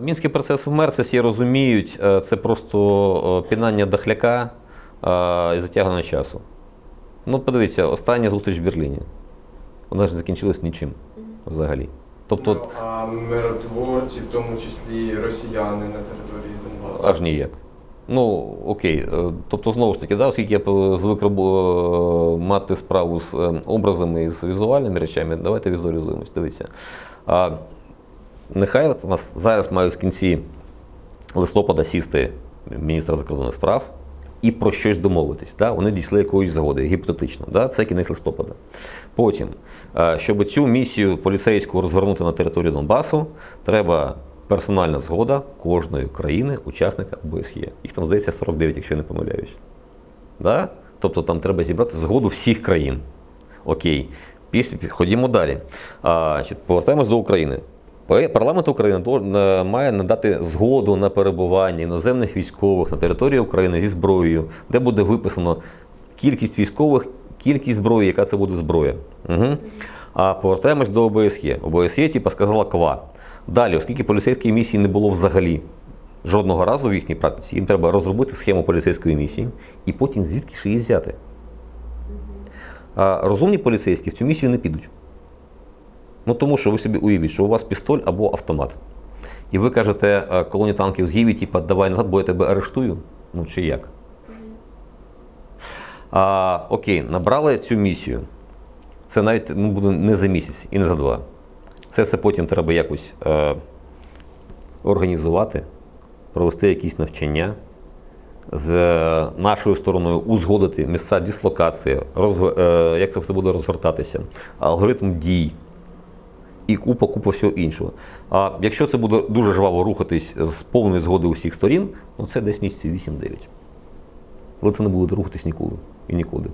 Мінський процес вмер, це всі розуміють, е, це просто е, пінання дохляка е, і затягування часу. Ну, подивіться, остання зустріч в Берліні. Вона ж закінчилась нічим взагалі. Тобто, Ну, а миротворці, в тому числі росіяни на території Донбасу. аж ніяк. Ну, окей. Тобто, знову ж таки, да, оскільки я звик мати справу з образами і з візуальними речами, давайте візуалізуємось. Дивіться. Нехай от у нас зараз мають в кінці листопада сісти міністр закордонних справ і про щось домовитись. Да? Вони дійшли якоїсь згоди, гіпотетично. Да? Це кінець листопада. Потім, е, щоб цю місію поліцейську розвернути на територію Донбасу, треба персональна згода кожної країни, учасника ОБСЄ. Їх там здається 49, якщо я не помиляюсь. Да? Тобто там треба зібрати згоду всіх країн. Окей. Ходімо далі. А, повертаємось до України. Парламент України має надати згоду на перебування іноземних військових на території України зі зброєю, де буде виписано кількість військових, кількість зброї, яка це буде зброя. Угу. А повертаємось до ОБСЄ. ОБСЄ, типу, сказала ква. Далі, оскільки поліцейської місії не було взагалі жодного разу в їхній практиці, їм треба розробити схему поліцейської місії і потім звідки ж її взяти. А розумні поліцейські в цю місію не підуть. Ну тому що ви собі уявіть, що у вас пістоль або автомат. І ви кажете е, колоні танків з Гіві, типу, давай назад, бо я тебе арештую. Ну чи як? А, окей, набрали цю місію. Це навіть ну, буде не за місяць і не за два. Це все потім треба якось е, організувати, провести якісь навчання, з е, нашою стороною узгодити місця дислокації, розг- е, як це буде розгортатися, алгоритм дій і купа, купа всього іншого. А якщо це буде дуже жваво рухатись з повної згоди усіх сторін, ну це десь місяців 8-9. Але це не буде рухатись ніколи і нікуди.